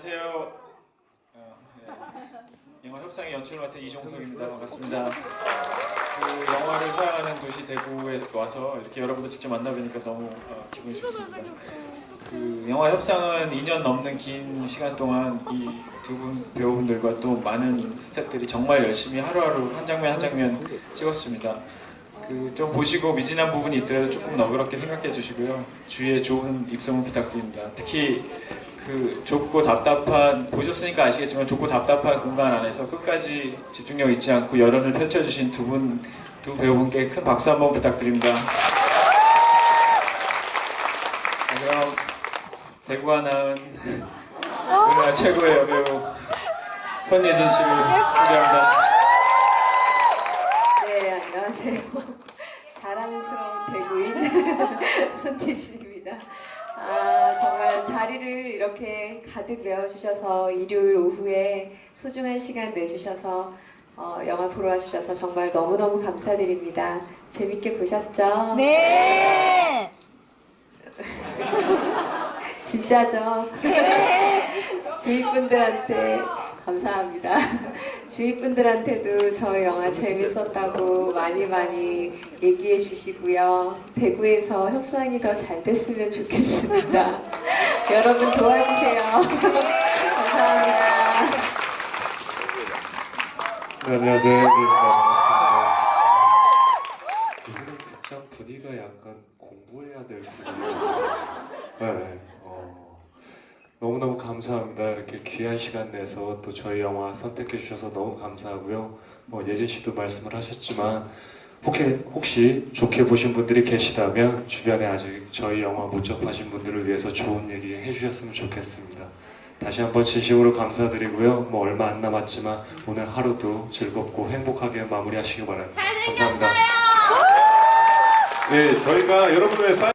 안녕하세요. 어, 네. 영화 협상의 연출을 맡은 이종석입니다. 반갑습니다. 그 영화를 사랑하는 도시 대구에 와서 이렇게 여러분들 직접 만나뵈니까 너무 어, 기분이 좋습니다. 그 영화 협상은 2년 넘는 긴 시간 동안 이 두 분 배우분들과 또 많은 스태프들이 정말 열심히 하루하루 한 장면 한 장면 찍었습니다. 그 좀 보시고 미진한 부분이 있더라도 조금 너그럽게 생각해 주시고요. 주위에 좋은 입소문 부탁드립니다. 특히 그 좁고 답답한 보셨으니까 아시겠지만 좁고 답답한 공간 안에서 끝까지 집중력 잊지 않고 열연을 펼쳐주신 두 분 두 배우분께 큰 박수 한번 부탁드립니다. 자, 그럼 대구가 낳은 우리나라 최고의 여배우 손예진 씨를 소개합니다. 네, 안녕하세요. 자랑스러운 배구인 손태진입니다. 자리를 이렇게 가득 메워주셔서 일요일 오후에 소중한 시간 내주셔서 어, 영화 보러 와주셔서 정말 너무너무 감사드립니다. 재밌게 보셨죠? 네. 진짜죠? 주위 분들한테 감사합니다. 주위 분들한테도 저희 영화 재밌었다고 많이 많이 얘기해 주시고요. 대구에서 협상이 더 잘 됐으면 좋겠습니다. 여러분 도와주세요. 감사합니다. 네, 안녕하세요. 네, 반갑습니다. 이번에 극장 분위기가 약간 공부해야 될 분위기예요. 네, 감사합니다. 이렇게 귀한 시간 내서 또 저희 영화 선택해 주셔서 너무 감사하고요. 뭐 예진 씨도 말씀을 하셨지만 혹시, 혹시 좋게 보신 분들이 계시다면 주변에 아직 저희 영화 못 접하신 분들을 위해서 좋은 얘기 해주셨으면 좋겠습니다. 다시 한번 진심으로 감사드리고요. 뭐 얼마 안 남았지만 오늘 하루도 즐겁고 행복하게 마무리하시기 바랍니다. 감사합니다. 네, 저희가 여러분의 사인